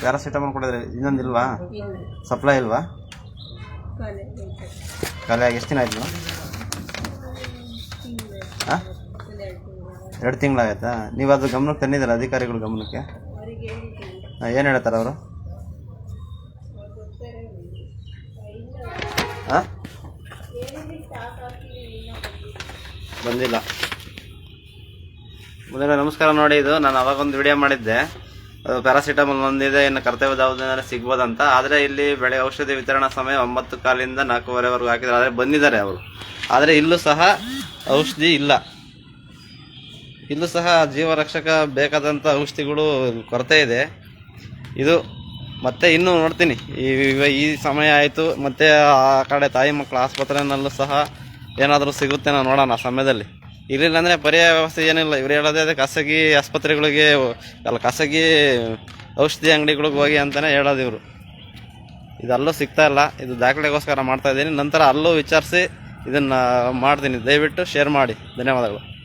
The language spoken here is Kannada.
ಪ್ಯಾರಾಸಿಟಮಾಲ್ ಕೊಡಿದ್ರೆ ಇನ್ನೊಂದು ಇಲ್ವಾ? ಸಪ್ಲೈ ಇಲ್ವಾ? ಆಗಿ ಎಷ್ಟು ದಿನ ಆಯ್ತು? ಹಾಂ? ಎರಡು ತಿಂಗಳಾಗತ್ತಾ ನೀವು ಅದು ಗಮನಕ್ಕೆ ತಂದಿದ್ದೀರಾ ಅಧಿಕಾರಿಗಳು ಗಮನಕ್ಕೆ? ಏನು ಹೇಳ್ತಾರೆ ಅವರು? ಹಾಂ? ಬಂದಿಲ್ಲ. ಬಂದಿಲ್ಲ. ನಮಸ್ಕಾರ ನೋಡಿ ಇದು. ನಾನು ಅವಾಗೊಂದು ವಿಡಿಯೋ ಮಾಡಿದ್ದೆ. ಪ್ಯಾರಾಸಿಟಮಾಲ್ ಒಂದಿದೆ, ಇನ್ನು ಕರ್ತವ್ಯದ ದಾವದಿಂದ ಸಿಗ್ಬೋದಂತ. ಆದರೆ ಇಲ್ಲಿ ಬೆಳೆ ಔಷಧಿ ವಿತರಣಾ ಸಮಯ ಒಂಬತ್ತು ಕಾಲಿಂದ ನಾಲ್ಕೂವರೆವರೆಗೂ ಹಾಕಿದ್ದಾರೆ ಆದರೆ ಬಂದಿದ್ದಾರೆ ಅವರು. ಆದರೆ ಇಲ್ಲೂ ಸಹ ಔಷಧಿ ಇಲ್ಲ. ಇಲ್ಲೂ ಸಹ ಜೀವರಕ್ಷಕ ಬೇಕಾದಂಥ ಔಷಧಿಗಳು ಕೊರತೆ ಇದೆ. ಇದು ಮತ್ತೆ ಇನ್ನೂ ನೋಡ್ತೀನಿ. ಈ ಈ ಸಮಯ ಆಯಿತು, ಮತ್ತೆ ಆ ಕಡೆ ತಾಯಿ ಮಕ್ಕಳ ಆಸ್ಪತ್ರೆಯಲ್ಲೂ ಸಹ ಏನಾದರೂ ಸಿಗುತ್ತೆ ನಾವು ನೋಡೋಣ ಆ ಸಮಯದಲ್ಲಿ. ಇರಲಿಲ್ಲ ಅಂದರೆ ಪರ್ಯಾಯ ವ್ಯವಸ್ಥೆ ಏನಿಲ್ಲ. ಇವ್ರು ಹೇಳೋದೇ ಅದೇ, ಖಾಸಗಿ ಆಸ್ಪತ್ರೆಗಳಿಗೆ ಅಲ್ಲ, ಖಾಸಗಿ ಔಷಧಿ ಅಂಗಡಿಗಳಿಗೆ ಹೋಗಿ ಅಂತಲೇ ಹೇಳೋದು ಇವರು. ಇದು ಸಿಗ್ತಾ ಇಲ್ಲ. ಇದು ದಾಖಲೆಗೋಸ್ಕರ ಮಾಡ್ತಾ ಇದ್ದೀನಿ. ನಂತರ ಅಲ್ಲೂ ವಿಚಾರಿಸಿ ಇದನ್ನು ಮಾಡ್ತೀನಿ. ದಯವಿಟ್ಟು ಶೇರ್ ಮಾಡಿ. ಧನ್ಯವಾದಗಳು.